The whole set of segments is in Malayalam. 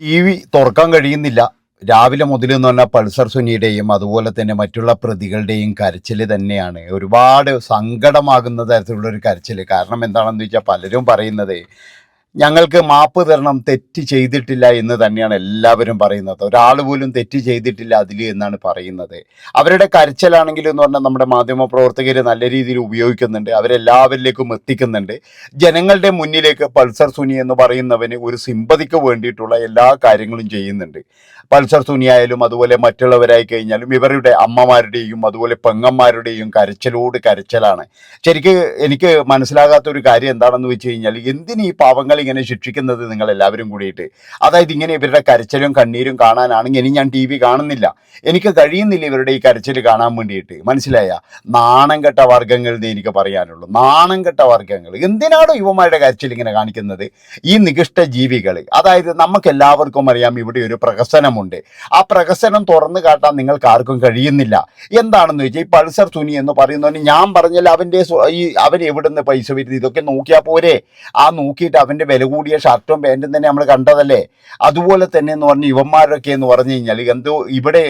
ടി വി തുറക്കാൻ കഴിയുന്നില്ല. രാവിലെ മുതൽ എന്ന് പറഞ്ഞാൽ പൾസർ സുനിയുടെയും അതുപോലെ തന്നെ മറ്റുള്ള പ്രതികളുടെയും കരച്ചിൽ തന്നെയാണ്. ഒരുപാട് സങ്കടമാകുന്ന തരത്തിലുള്ള ഒരു കരച്ചിൽ കാരണം എന്താണെന്ന് വെച്ചാൽ പലരും പറയുന്നത് ഞങ്ങൾക്ക് മാപ്പ് തരണം തെറ്റ് ചെയ്തിട്ടില്ല എന്ന് തന്നെയാണ് എല്ലാവരും പറയുന്നത്. ഒരാൾ പോലും തെറ്റ് ചെയ്തിട്ടില്ല അതിൽ എന്നാണ് പറയുന്നത്. അവരുടെ കരച്ചിലാണെങ്കിൽ എന്ന് പറഞ്ഞാൽ നമ്മുടെ മാധ്യമ പ്രവർത്തകർ നല്ല രീതിയിൽ ഉപയോഗിക്കുന്നുണ്ട്. അവരെല്ലാവരിലേക്കും എത്തിക്കുന്നുണ്ട്. ജനങ്ങളുടെ മുന്നിലേക്ക് പൾസർ സുനി എന്ന് പറയുന്നവന് ഒരു സിമ്പതിക്ക് വേണ്ടിയിട്ടുള്ള എല്ലാ കാര്യങ്ങളും ചെയ്യുന്നുണ്ട്. പൾസർ സുനിയായാലും അതുപോലെ മറ്റുള്ളവരായി കഴിഞ്ഞാലും ഇവരുടെ അമ്മമാരുടെയും അതുപോലെ പെങ്ങന്മാരുടെയും കരച്ചിലോട് കരച്ചിലാണ്. ശരിക്ക് എനിക്ക് മനസ്സിലാകാത്ത ഒരു കാര്യം എന്താണെന്ന് വെച്ച് കഴിഞ്ഞാൽ എന്തിനീ പാവങ്ങൾ ഇങ്ങനെ ശിക്ഷിക്കുന്നത് നിങ്ങൾ എല്ലാവരും കൂടിയിട്ട്. അതായത് ഇങ്ങനെ ഇവരുടെ കരച്ചിലും കണ്ണീരും കാണാനാണെങ്കിൽ ഇനി ഞാൻ ടി വി കാണുന്നില്ല. എനിക്ക് കഴിയുന്നില്ല ഇവരുടെ ഈ കരച്ചിൽ കാണാൻ വേണ്ടിയിട്ട്. മനസ്സിലായ? നാണം കെട്ട വർഗങ്ങൾ എന്ന് എനിക്ക് പറയാനുള്ളൂ. നാണം കെട്ട വർഗങ്ങൾ. എന്തിനാണോ യുവമാരുടെ കരച്ചിൽ ഇങ്ങനെ കാണിക്കുന്നത്? ഈ നികിഷ്ട ജീവികൾ അതായത് നമുക്ക് എല്ലാവർക്കും അറിയാം ഇവിടെ ഒരു പ്രഹസനമുണ്ട്. ആ പ്രഹസനം തുറന്നു കാട്ടാൻ നിങ്ങൾക്ക് ആർക്കും കഴിയുന്നില്ല. എന്താണെന്ന് വെച്ചാൽ ഈ പൾസർ സുനി എന്ന് പറയുന്നവന് ഞാൻ പറഞ്ഞാൽ അവന്റെ ഈ അവൻ എവിടുന്ന് പൈസ വരുന്നത് ഇതൊക്കെ നോക്കിയാൽ പോരെ. ആ നോക്കിയിട്ട് അവന്റെ വില കൂടിയ ഷർട്ടും പാന്റും തന്നെ നമ്മൾ കണ്ടതല്ലേ? അതുപോലെ തന്നെ എന്ന് പറഞ്ഞ യുവന്മാരൊക്കെ എന്ന് പറഞ്ഞു കഴിഞ്ഞാൽ എന്തോ ഇവിടെ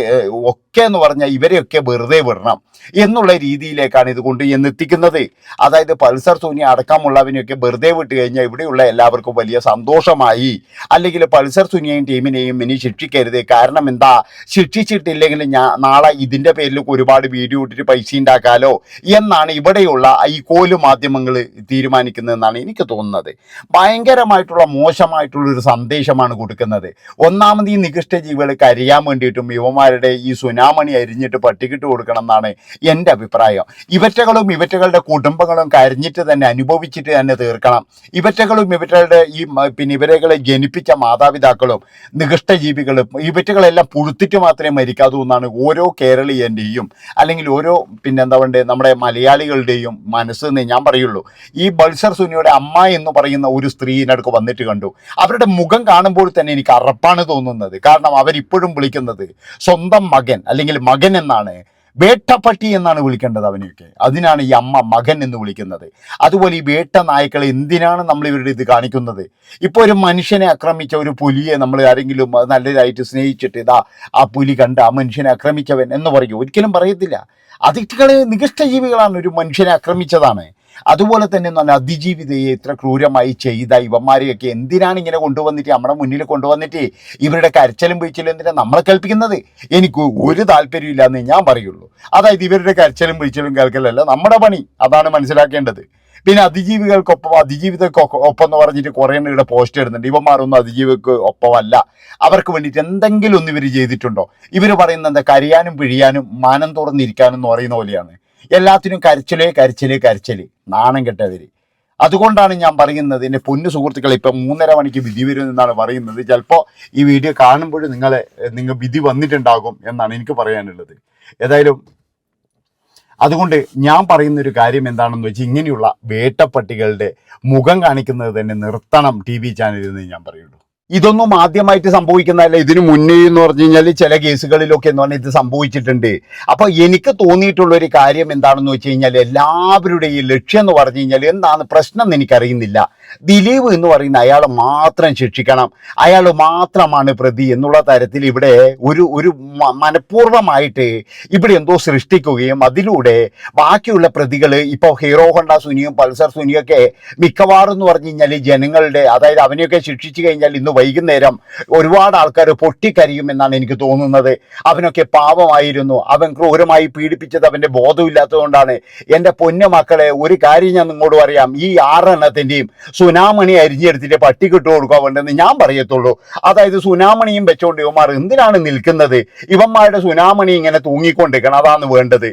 ഒക്കെ എന്ന് പറഞ്ഞാൽ ഇവരെയൊക്കെ വെറുതെ വിടണം എന്നുള്ള രീതിയിലേക്കാണ് ഇത് കൊണ്ട് എന്നെത്തിക്കുന്നത്. അതായത് പൾസർ സൂനി അടക്കമുള്ളവനെയൊക്കെ വെറുതെ വിട്ട് കഴിഞ്ഞാൽ ഇവിടെയുള്ള എല്ലാവർക്കും വലിയ സന്തോഷമായി. അല്ലെങ്കിൽ പൾസർ സുനിയെയും ടീമിനെയും ഇനി ശിക്ഷിക്കരുത്. കാരണം എന്താ? ശിക്ഷിച്ചിട്ടില്ലെങ്കിൽ ഞാൻ നാളെ ഇതിന്റെ പേരിൽ ഒരുപാട് വീഡിയോ ഇട്ടിട്ട് പൈസ ഉണ്ടാക്കാലോ എന്നാണ് ഇവിടെയുള്ള ഈ കോലു മാധ്യമങ്ങൾ തീരുമാനിക്കുന്നതെന്നാണ് എനിക്ക് തോന്നുന്നത്. ഭയങ്കരമായിട്ടുള്ള മോശമായിട്ടുള്ള ഒരു സന്ദേശമാണ് കൊടുക്കുന്നത്. ഒന്നാമത് ഈ നികൃഷ്ട ജീവികൾക്ക് അരിയാൻ വേണ്ടിയിട്ടും യുവമാരുടെ ഈ സുനാമണി അരിഞ്ഞിട്ട് പട്ടിക്കിട്ട് കൊടുക്കണം എന്നാണ് എന്റെ അഭിപ്രായം. ഇവറ്റകളും ഇവറ്റകളുടെ കുടുംബങ്ങളും കരഞ്ഞിട്ട് തന്നെ അനുഭവിച്ചിട്ട് തന്നെ തീർക്കണം. ഇവറ്റകളും ഇവറ്റകളുടെ ഈ പിന്നെ ഇവരെകളെ ജനിപ്പിച്ച മാതാപിതാക്കളും നികൃഷ്ട ജീവികളും ഇവറ്റകളെല്ലാം പുഴുത്തിട്ട് മാത്രമേ മരിക്കാതൂ എന്നാണ് ഓരോ കേരളീയന്റെയും അല്ലെങ്കിൽ ഓരോ പിന്നെ എന്താ വേണ്ടത് നമ്മുടെ മലയാളികളുടെയും മനസ്സെന്ന് ഞാൻ പറയുള്ളൂ. ഈ ബൾസർ സുനിയുടെ അമ്മ എന്ന് പറയുന്ന ഒരു സ്ത്രീയിനടുക്ക് വന്നിട്ട് കണ്ടു. അവരുടെ മുഖം കാണുമ്പോൾ തന്നെ എനിക്ക് അറപ്പാണ് തോന്നുന്നത്. കാരണം അവരിപ്പോഴും വിളിക്കുന്നത് സ്വന്തം മകൻ അല്ലെങ്കിൽ മകൻ എന്നാണ്. വേട്ടപ്പട്ടി എന്നാണ് വിളിക്കേണ്ടത് അവനെയൊക്കെ. അതിനാണ് ഈ അമ്മ മകൻ എന്ന് വിളിക്കുന്നത്. അതുപോലെ ഈ വേട്ട നായ്ക്കളെ എന്തിനാണ് നമ്മൾ ഇവരുടെ ഇത് കാണിക്കുന്നത്? ഇപ്പോൾ ഒരു മനുഷ്യനെ ആക്രമിച്ച ഒരു പുലിയെ നമ്മൾ ആരെങ്കിലും നല്ലതായിട്ട് സ്നേഹിച്ചിട്ട് ഇതാ ആ പുലി കണ്ട ആ മനുഷ്യനെ ആക്രമിച്ചവൻ എന്ന് പറയും. ഒരിക്കലും പറയത്തില്ല. അതികളെ നികഷ്ട ജീവികളാണ് ഒരു മനുഷ്യനെ ആക്രമിച്ചതാണ്. അതുപോലെ തന്നെ എന്ന് പറഞ്ഞാൽ അതിജീവിതയെ ഇത്ര ക്രൂരമായി ചെയ്ത ഇവന്മാരെയൊക്കെ എന്തിനാണ് ഇങ്ങനെ കൊണ്ടുവന്നിട്ട് നമ്മുടെ മുന്നിൽ കൊണ്ടുവന്നിട്ട് ഇവരുടെ കരച്ചിലും പിഴിച്ചിലും എന്തിനാ നമ്മളെ കേൾപ്പിക്കുന്നത്? എനിക്ക് ഒരു താല്പര്യമില്ല എന്ന് ഞാൻ പറയുള്ളൂ. അതായത് ഇവരുടെ കരച്ചിലും പിഴിച്ചിലും കേൾക്കലല്ല നമ്മുടെ പണി. അതാണ് മനസ്സിലാക്കേണ്ടത്. പിന്നെ അതിജീവികൾക്കൊപ്പം അതിജീവിതക്കൊപ്പം ഒപ്പം എന്ന് പറഞ്ഞിട്ട് കുറേ ഇവിടെ പോസ്റ്റ് ഇടുന്നുണ്ട്. ഇവന്മാരൊന്നും അതിജീവിക്ക് ഒപ്പമല്ല. അവർക്ക് വേണ്ടിയിട്ട് എന്തെങ്കിലും ഒന്ന് ഇവർ ചെയ്തിട്ടുണ്ടോ? ഇവർ പറയുന്നത് എന്താ? കരയാനും പിഴിയാനും മാനം തുറന്നിരിക്കാനും എന്ന് പറയുന്ന പോലെയാണ്. എല്ലാത്തിനും കരച്ചിലേ കരച്ചിലേ കരച്ചിൽ. നാണം കെട്ടവര്. അതുകൊണ്ടാണ് ഞാൻ പറയുന്നത് എന്റെ പൊന്നു സുഹൃത്തുക്കൾ ഇപ്പം മൂന്നര മണിക്ക് വിധി വരും എന്നാണ് പറയുന്നത്. ചിലപ്പോൾ ഈ വീഡിയോ കാണുമ്പോൾ നിങ്ങളെ നിങ്ങൾ വിധി വന്നിട്ടുണ്ടാകും എന്നാണ് എനിക്ക് പറയാനുള്ളത്. ഏതായാലും അതുകൊണ്ട് ഞാൻ പറയുന്ന ഒരു കാര്യം എന്താണെന്ന് വെച്ചാൽ ഇങ്ങനെയുള്ള വേട്ടപ്പട്ടികളുടെ മുഖം കാണിക്കുന്നത് തന്നെ നിർത്തണം ടി വി ചാനലിൽ നിന്ന് ഞാൻ പറയുള്ളൂ. ഇതൊന്നും ആദ്യമായിട്ട് സംഭവിക്കുന്നതല്ല. ഇതിനു മുന്നേ എന്ന് പറഞ്ഞു കഴിഞ്ഞാൽ ചില കേസുകളിലൊക്കെ എന്ന് പറഞ്ഞാൽ ഇത് സംഭവിച്ചിട്ടുണ്ട്. അപ്പൊ എനിക്ക് തോന്നിയിട്ടുള്ള ഒരു കാര്യം എന്താണെന്ന് വെച്ച് കഴിഞ്ഞാൽ എല്ലാവരുടെയും ലക്ഷ്യം എന്ന് പറഞ്ഞു കഴിഞ്ഞാൽ എന്താണ് പ്രശ്നം എന്ന് എനിക്കറിയുന്നില്ല. ദിലീപ് എന്ന് പറയുന്ന അയാൾ മാത്രം ശിക്ഷിക്കണം. അയാൾ മാത്രമാണ് പ്രതി എന്നുള്ള തരത്തിൽ ഇവിടെ ഒരു ഒരു മനഃപൂർവമായിട്ട് ഇവിടെ എന്തോ സൃഷ്ടിക്കുകയും അതിലൂടെ ബാക്കിയുള്ള പ്രതികൾ ഇപ്പോൾ ഹീറോ ഹോണ്ട സുനിയും പൾസർ സുനിയൊക്കെ മിക്കവാറും എന്ന് പറഞ്ഞു കഴിഞ്ഞാൽ ജനങ്ങളുടെ അതായത് അവനെയൊക്കെ ശിക്ഷിച്ചു കഴിഞ്ഞാൽ ഇന്ന് വൈകുന്നേരം ഒരുപാട് ആൾക്കാർ പൊട്ടിക്കരിയും എന്നാണ് എനിക്ക് തോന്നുന്നത്. അവനൊക്കെ പാവമായിരുന്നു. അവൻ ക്രൂരമായി പീഡിപ്പിച്ചത് അവന്റെ ബോധമില്ലാത്തതുകൊണ്ടാണ്. എന്റെ പൊന്നു മക്കളെ ഒരു കാര്യം ഞാൻ നിങ്ങളോട് പറയാം ഈ ആറെണ്ണത്തിന്റെയും സുനാമണി അരിഞ്ഞെടുത്തിട്ട് പട്ടിക്കിട്ട് കൊടുക്കുക വേണ്ടെന്ന് ഞാൻ പറയത്തുള്ളൂ. അതായത് സുനാമണിയും വെച്ചോണ്ട് ഇവന്മാർ എന്തിനാണ് നിൽക്കുന്നത്? ഇവന്മാരുടെ സുനാമണി ഇങ്ങനെ തൂങ്ങിക്കൊണ്ടിരിക്കണം. അതാണ് വേണ്ടത്.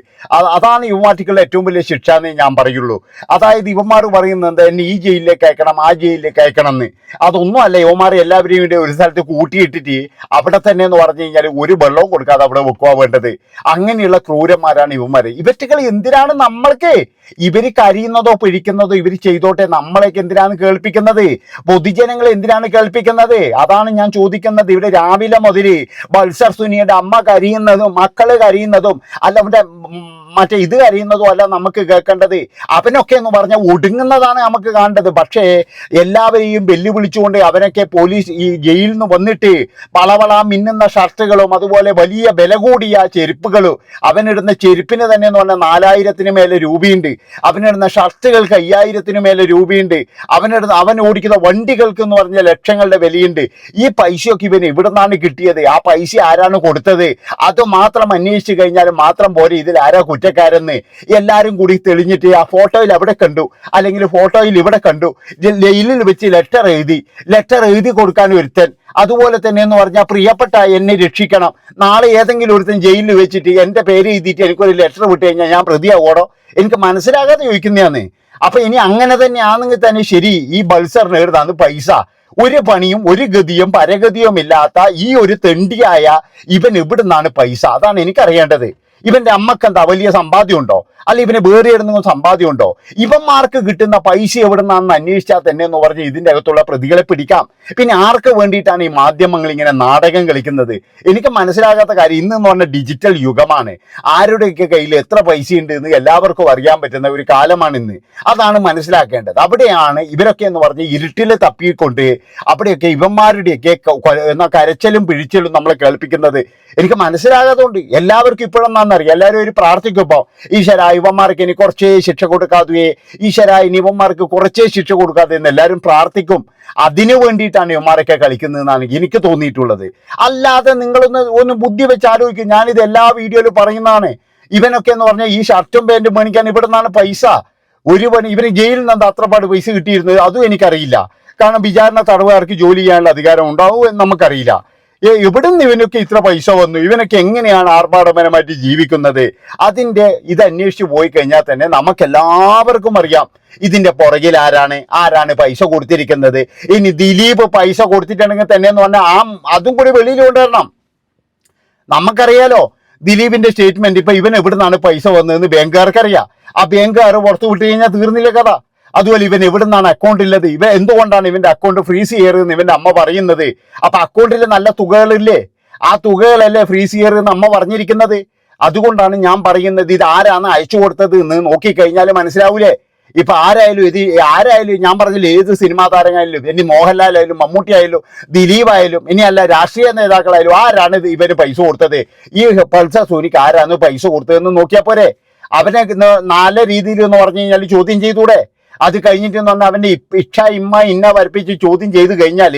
അതാണ് യുവമാറ്റിക്കുള്ള ഏറ്റവും വലിയ ശിക്ഷ എന്ന് ഞാൻ പറയുള്ളൂ. അതായത് ഇവന്മാർ പറയുന്നത് എന്നെ ഈ ജയിലിലേക്ക് അയക്കണം ആ ജയിലിലേക്ക് അയക്കണം എന്ന് അതൊന്നും അല്ല യുവമാരെ എല്ലാവരെയും കൂടി ഒരു സ്ഥലത്ത് കൂട്ടിയിട്ടിട്ട് അവിടെ തന്നെ എന്ന് പറഞ്ഞു കഴിഞ്ഞാൽ ഒരു വെള്ളവും കൊടുക്കാതെ അവിടെ വെക്കുക വേണ്ടത്. അങ്ങനെയുള്ള ക്രൂരന്മാരാണ് ഇവന്മാർ ഇവറ്റുകൾ എന്തിനാണ് നമ്മൾക്ക്? ഇവർ കരിയുന്നതോ പിഴിക്കുന്നതോ ഇവർ ചെയ്തോട്ടെ നമ്മളേക്ക് എന്തിനാണ് കേൾപ്പിക്കുന്നത്? പൊതുജനങ്ങൾ എന്തിനാണ് കേൾപ്പിക്കുന്നത്? അതാണ് ഞാൻ ചോദിക്കുന്നത്. ഇവിടെ രാവിലെ മുതൽ ബൽസർ സുനിയുടെ അമ്മ കരിയുന്നതും മക്കൾ കരിയുന്നതും അല്ല അവന്റെ മറ്റേ ഇത് കരയുന്നതും അല്ല നമുക്ക് കേൾക്കേണ്ടത്. അവനൊക്കെ എന്ന് പറഞ്ഞാൽ ഒടുങ്ങുന്നതാണ് നമുക്ക് കാണേണ്ടത്. പക്ഷേ എല്ലാവരെയും വെല്ലുവിളിച്ചുകൊണ്ട് അവനൊക്കെ പോലീസ് ഈ ജയിലിൽ നിന്ന് വന്നിട്ട് വളവള മിന്നുന്ന ഷർട്ടുകളും അതുപോലെ വലിയ വില കൂടിയ ചെരുപ്പുകളും അവനിടുന്ന ചെരുപ്പിന് തന്നെ എന്ന് പറഞ്ഞാൽ നാലായിരത്തിന് മേലെ രൂപയുണ്ട്. അവനിടുന്ന ഷർട്ടുകൾക്ക് അയ്യായിരത്തിന് മേലെ രൂപയുണ്ട്. അവനിടുന്ന അവൻ ഓടിക്കുന്ന വണ്ടികൾക്ക് എന്ന് പറഞ്ഞാൽ ലക്ഷങ്ങളുടെ വിലയുണ്ട്. ഈ പൈസയൊക്കെ ഇവന് ഇവിടെ നിന്നാണ് കിട്ടിയത്? ആ പൈസ ആരാണ് കൊടുത്തത്? അത് മാത്രം അന്വേഷിച്ച് കഴിഞ്ഞാൽ മാത്രം പോരെ. ഇതിൽ ആരാ കുറ്റക്കാരെന്ന് എല്ലാവരും കൂടി തെളിഞ്ഞിട്ട് ആ ഫോട്ടോയിൽ അവിടെ കണ്ടു. അല്ലെങ്കിൽ ഫോട്ടോയിൽ ഇവിടെ കണ്ടു. ജയിലിൽ വെച്ച് ലെറ്റർ എഴുതി. ലെറ്റർ എഴുതി കൊടുക്കാൻ ഒരുത്തൻ. അതുപോലെ തന്നെ എന്ന് പറഞ്ഞാൽ പ്രിയപ്പെട്ട എന്നെ രക്ഷിക്കണം. നാളെ ഏതെങ്കിലും ഒരുത്തൻ ജയിലിൽ വെച്ചിട്ട് എന്റെ പേര് എഴുതിയിട്ട് എനിക്കൊരു ലെറ്റർ വിട്ട് കഴിഞ്ഞാൽ ഞാൻ പ്രതിയാവോടോ? എനിക്ക് മനസ്സിലാകാതെ ചോദിക്കുന്നതാണ്. അപ്പൊ ഇനി അങ്ങനെ തന്നെ തന്നെയാണെങ്കിൽ തന്നെ ശരി ഈ ബൾസറിന് എഴുതാന്ന് പൈസ. ഒരു പണിയും ഒരു ഗതിയും പരഗതിയും ഇല്ലാത്ത ഈ ഒരു തെണ്ടിയായ ഇവൻ ഇവിടുന്നാണ് പൈസ? അതാണ് എനിക്കറിയേണ്ടത്. ഇവന്റെ അമ്മയ്ക്ക് എന്താ? വലിയ സമ്പാദ്യം ഉണ്ടോ അല്ല ഇവന് വേറെ ഇടുന്ന സമ്പാദ്യം ഉണ്ടോ ഇവന്മാർക്ക് കിട്ടുന്ന പൈസ എവിടുന്നാണെന്ന് അന്വേഷിച്ചാൽ തന്നെ എന്ന് പറഞ്ഞ് ഇതിന്റെ അകത്തുള്ള പ്രതികളെ പിടിക്കാം. പിന്നെ ആർക്ക് വേണ്ടിയിട്ടാണ് ഈ മാധ്യമങ്ങൾ ഇങ്ങനെ നാടകം കളിക്കുന്നത്? എനിക്ക് മനസ്സിലാകാത്ത കാര്യം ഇന്ന് പറഞ്ഞ ഡിജിറ്റൽ യുഗമാണ്. ആരുടെയൊക്കെ കയ്യിൽ എത്ര പൈസ ഉണ്ട് എന്ന് എല്ലാവർക്കും അറിയാൻ പറ്റുന്ന ഒരു കാലമാണ് ഇന്ന്. അതാണ് മനസ്സിലാക്കേണ്ടത്. അവിടെയാണ് ഇവരൊക്കെ എന്ന് പറഞ്ഞ് ഇരുട്ടിൽ തപ്പിക്കൊണ്ട് അവിടെയൊക്കെ ഇവന്മാരുടെയൊക്കെ എന്നാ കരച്ചിലും പിഴിച്ചിലും നമ്മളെ കേൾപ്പിക്കുന്നത്. എനിക്ക് മനസ്സിലാകാത്തതുകൊണ്ട് എല്ലാവർക്കും ഇപ്പോഴെന്നാന്നറിയാം എല്ലാവരും ഒരു പ്രാർത്ഥിക്കുമ്പോൾ ഈശ്വര ഇവന്മാർക്ക് ഇനി കുറച്ചേ ശിക്ഷ കൊടുക്കാതെ ഈശ്വര ഇനി ഇവന്മാർക്ക് കുറച്ചേ ശിക്ഷ കൊടുക്കാതെ എന്ന് എല്ലാവരും പ്രാർത്ഥിക്കും. അതിനു വേണ്ടിയിട്ടാണ് ഇവന്മാരൊക്കെ കളിക്കുന്നതെന്നാണ് എനിക്ക് തോന്നിയിട്ടുള്ളത്. അല്ലാതെ നിങ്ങളൊന്ന് ഒന്ന് ബുദ്ധി വെച്ച് ആലോചിക്കും. ഞാനിത് എല്ലാ വീഡിയോയിലും പറയുന്നതാണ്. ഇവനൊക്കെ എന്ന് പറഞ്ഞാൽ ഈ ഷർട്ടും പാന്റും മേടിക്കാൻ ഇവിടെ നിന്നാണ് പൈസ. ഒരു പണി ഇവന് ജയിലിൽ നിന്ന് അത്രപാട് പൈസ കിട്ടിയിരുന്നത്? അതും എനിക്കറിയില്ല. കാരണം വിചാരണ തടവുകാർക്ക് ജോലി ചെയ്യാനുള്ള അധികാരം ഉണ്ടാവും എന്ന് നമുക്കറിയില്ല. ഏ, എവിടെ നിന്ന് ഇവനൊക്കെ ഇത്ര പൈസ വന്നു. ഇവനൊക്കെ എങ്ങനെയാണ് ആർഭാടപരമായിട്ട് ജീവിക്കുന്നത്? അതിന്റെ ഇത് അന്വേഷിച്ച് പോയി കഴിഞ്ഞാൽ തന്നെ നമുക്ക് എല്ലാവർക്കും അറിയാം ഇതിന്റെ പുറകിൽ ആരാണ് ആരാണ് പൈസ കൊടുത്തിരിക്കുന്നത്. ഇനി ദിലീപ് പൈസ കൊടുത്തിട്ടുണ്ടെങ്കിൽ തന്നെ എന്ന് പറഞ്ഞാൽ ആ അതും കൂടി വെളിയിൽ കൊണ്ടുവരണം. നമുക്കറിയാലോ ദിലീപിന്റെ സ്റ്റേറ്റ്മെന്റ് ഇപ്പൊ ഇവൻ എവിടുന്നാണ് പൈസ വന്നതെന്ന് ബാങ്കുകാർക്ക് അറിയാം ആ ബാങ്കുകാർ പുറത്തു വിട്ട് കഴിഞ്ഞാൽ തീർന്നില്ല കഥ. അതുപോലെ ഇവൻ എവിടെ നിന്നാണ് അക്കൗണ്ട് ഉള്ളത് ഇവ എന്തുകൊണ്ടാണ് ഇവന്റെ അക്കൗണ്ട് ഫ്രീസ് ചെയ്യരുതെന്ന് ഇവന്റെ അമ്മ പറയുന്നത്? അപ്പൊ അക്കൗണ്ടിൽ നല്ല തുകകളില്ലേ? ആ തുകകളല്ലേ ഫ്രീസ് ചെയ്യരുതെന്ന് അമ്മ പറഞ്ഞിരിക്കുന്നത്? അതുകൊണ്ടാണ് ഞാൻ പറയുന്നത് ഇത് ആരാണ് അയച്ചു കൊടുത്തത് എന്ന് നോക്കിക്കഴിഞ്ഞാൽ മനസ്സിലാവൂലേ? ഇപ്പൊ ആരായാലും ഇത് ആരായാലും ഞാൻ പറഞ്ഞില്ല ഏത് സിനിമാ താരങ്ങളായാലും ഇനി മോഹൻലാൽ ആയാലും മമ്മൂട്ടി ആയാലും ദിലീപ് ആയാലും ഇനി അല്ല രാഷ്ട്രീയ നേതാക്കളായാലും ആരാണ് ഇവർ പൈസ കൊടുത്തത്? ഈ പൾസ സോനിക്ക് ആരാണ് പൈസ കൊടുത്തതെന്ന് നോക്കിയാൽ പോരെ? അവനെ നല്ല രീതിയിൽ എന്ന് പറഞ്ഞു കഴിഞ്ഞാൽ ചോദ്യം ചെയ്തൂടെ? അത് കഴിഞ്ഞിട്ട് എന്ന് പറഞ്ഞാൽ അവന്റെ ഇക്ഷ ഇമ്മ ഇന്ന വരപ്പിച്ച് ചോദ്യം ചെയ്ത് കഴിഞ്ഞാൽ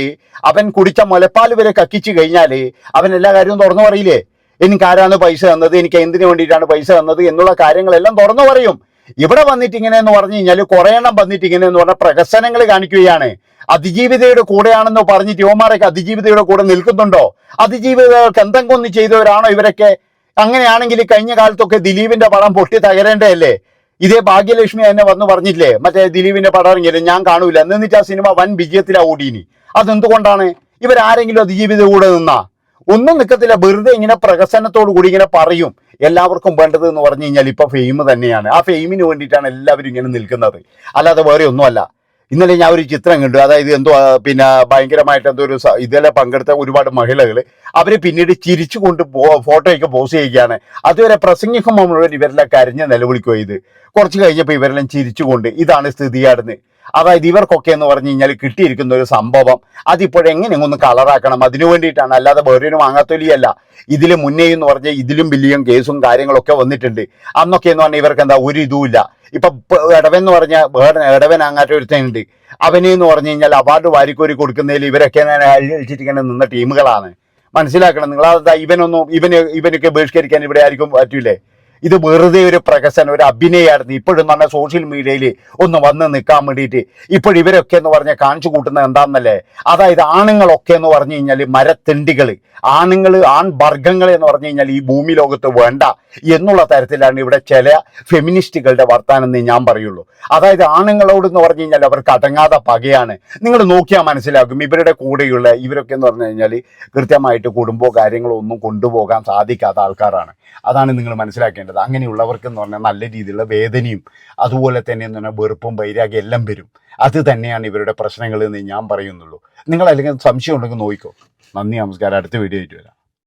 അവൻ കുടിച്ച മുലപ്പാൽ വരെ കക്കിച്ച് കഴിഞ്ഞാൽ അവൻ എല്ലാ കാര്യവും തുറന്നു പറയില്ലേ? എനിക്ക് ആരാണ് പൈസ തന്നത് എനിക്ക് എന്തിനു വേണ്ടിയിട്ടാണ് പൈസ തന്നത് എന്നുള്ള കാര്യങ്ങളെല്ലാം തുറന്നു പറയും. ഇവിടെ വന്നിട്ട് ഇങ്ങനെ എന്ന് പറഞ്ഞു കഴിഞ്ഞാൽ കുറെ എണ്ണം വന്നിട്ട് ഇങ്ങനെ എന്ന് പറഞ്ഞാൽ പ്രഹസനങ്ങൾ കാണിക്കുകയാണ്. അതിജീവിതയുടെ കൂടെയാണെന്ന് പറഞ്ഞിട്ട് യുവമാരൊക്കെ അതിജീവിതയുടെ കൂടെ നിൽക്കുന്നുണ്ടോ? അതിജീവിതകൾക്ക് എന്തെങ്കിലും ഒന്ന് ചെയ്തവരാണോ ഇവരൊക്കെ? അങ്ങനെയാണെങ്കിൽ കഴിഞ്ഞ കാലത്തൊക്കെ ദിലീപിന്റെ പടം പൊട്ടി തകരേണ്ടതല്ലേ? ഇതേ ഭാഗ്യലക്ഷ്മി എന്നെ വന്ന് പറഞ്ഞില്ലേ മറ്റേ ദിലീപിന്റെ പടം ഇറങ്ങിയില്ലേ? ഞാൻ കാണൂല. എന്നിട്ട് ആ സിനിമ വൻ വിജയത്തിലാ ഓടിയിനി അതെന്തുകൊണ്ടാണ്? ഇവരാരെങ്കിലും അതിജീവിത കൂടെ നിന്നാ? ഒന്നും നിൽക്കത്തില്ല വെറുതെ ഇങ്ങനെ പ്രഹസനത്തോടു കൂടി ഇങ്ങനെ പറയും. എല്ലാവർക്കും വേണ്ടത് എന്ന് പറഞ്ഞു കഴിഞ്ഞാൽ ഇപ്പൊ ഫെയിം തന്നെയാണ്. ആ ഫെയിമിന് വേണ്ടിയിട്ടാണ് എല്ലാവരും ഇങ്ങനെ നിൽക്കുന്നത്. അല്ലാതെ വേറെ ഒന്നുമല്ല. ഇന്നലെ ഞാൻ ഒരു ചിത്രം കണ്ടു. അതായത് എന്തോ പിന്നെ ഭയങ്കരമായിട്ട് എന്തോ ഒരു ഇതിലെ പങ്കെടുത്ത ഒരുപാട് മഹിളകൾ അവർ പിന്നീട് ചിരിച്ചുകൊണ്ട് ഫോട്ടോയൊക്കെ പോസ് ചെയ്യുകയാണ്. അതുവരെ പ്രസംഗിക്കുമ്പോൾ മുഴുവൻ ഇവരെല്ലാം കരഞ്ഞ് നിലവിളിക്കുക ഇത്. കുറച്ച് കഴിഞ്ഞപ്പോൾ ഇവരെല്ലാം ചിരിച്ചുകൊണ്ട് ഇതാണ് സ്ഥിതിയാടുന്നത്. അതായത് ഇവർക്കൊക്കെ എന്ന് പറഞ്ഞു കഴിഞ്ഞാൽ കിട്ടിയിരിക്കുന്ന ഒരു സംഭവം. അതിപ്പോഴെങ്ങനെ ഒന്ന് കളറാക്കണം? അതിനു വേണ്ടിയിട്ടാണ്. അല്ലാതെ വേറൊരു വാങ്ങാത്തൊലിയല്ല ഇതിൽ മുന്നേ എന്ന് പറഞ്ഞാൽ ഇതിലും വലിയ കേസും കാര്യങ്ങളൊക്കെ വന്നിട്ടുണ്ട്. അന്നൊക്കെ എന്ന് പറഞ്ഞാൽ ഇവർക്ക് എന്താ ഒരു ഇതുമില്ല. ഇപ്പൊ ഇടവൻ എന്ന് പറഞ്ഞാൽ വേറെ ഇടവൻ അങ്ങാറ്റ ഒരുത്തനുണ്ട് അവനെ എന്ന് പറഞ്ഞു കഴിഞ്ഞാൽ അവാർഡ് വാരിക്കോരി കൊടുക്കുന്നതിൽ ഇവരൊക്കെ അഴിച്ചിട്ടിങ്ങനെ നിന്ന ടീമുകളാണ്. മനസ്സിലാക്കണം. നിങ്ങൾ അതാ ഇവനൊന്നും ഇവന് ഇവനൊക്കെ ബഹിഷ്കരിക്കാൻ ഇവിടെ ആയിരിക്കും പറ്റൂലേ? ഇത് വെറുതെ ഒരു പ്രകസനം ഒരു അഭിനയമായിരുന്നു ഇപ്പോഴും നല്ല സോഷ്യൽ മീഡിയയിൽ ഒന്ന് വന്ന് നിൽക്കാൻ വേണ്ടിയിട്ട് ഇപ്പോൾ ഇവരൊക്കെ എന്ന് പറഞ്ഞ കാണിച്ചു കൂട്ടുന്നത് എന്താണെന്നല്ലേ അതായത് ആണുങ്ങളൊക്കെ എന്ന് പറഞ്ഞു കഴിഞ്ഞാൽ മരത്തെണ്ടികൾ ആണുങ്ങൾ ആൺ വർഗങ്ങൾ എന്ന് പറഞ്ഞു കഴിഞ്ഞാൽ ഈ ഭൂമി ലോകത്ത് വേണ്ട എന്നുള്ള തരത്തിലാണ് ഇവിടെ ചില ഫെമിനിസ്റ്റുകളുടെ വർത്താനം എന്ന് ഞാൻ പറയുള്ളൂ. അതായത് ആണുങ്ങളോട് എന്ന് പറഞ്ഞു കഴിഞ്ഞാൽ അവർക്ക് അടങ്ങാതെ പകയാണ്. നിങ്ങൾ നോക്കിയാൽ മനസ്സിലാക്കും ഇവരുടെ കൂടെയുള്ള ഇവരൊക്കെ എന്ന് പറഞ്ഞു കഴിഞ്ഞാൽ കൃത്യമായിട്ട് കുടുംബമോ കാര്യങ്ങളോ ഒന്നും കൊണ്ടുപോകാൻ സാധിക്കാത്ത ആൾക്കാരാണ്. അതാണ് നിങ്ങൾ മനസ്സിലാക്കേണ്ടത്. അങ്ങനെയുള്ളവർക്ക് എന്ന് പറഞ്ഞാൽ നല്ല രീതിയിലുള്ള വേദനയും അതുപോലെ തന്നെ എന്ന് പറഞ്ഞാൽ വെറുപ്പും വൈരാഗ്യം എല്ലാം വരും. അത് തന്നെയാണ് ഇവരുടെ പ്രശ്നങ്ങൾ എന്ന് ഞാൻ പറയുന്നുള്ളൂ. നിങ്ങൾ അല്ലെങ്കിൽ സംശയം ഉണ്ടെങ്കിൽ നോക്കിക്കോ. നന്ദി നമസ്കാരം. അടുത്ത വീഡിയോ ആയിട്ട് വരാം.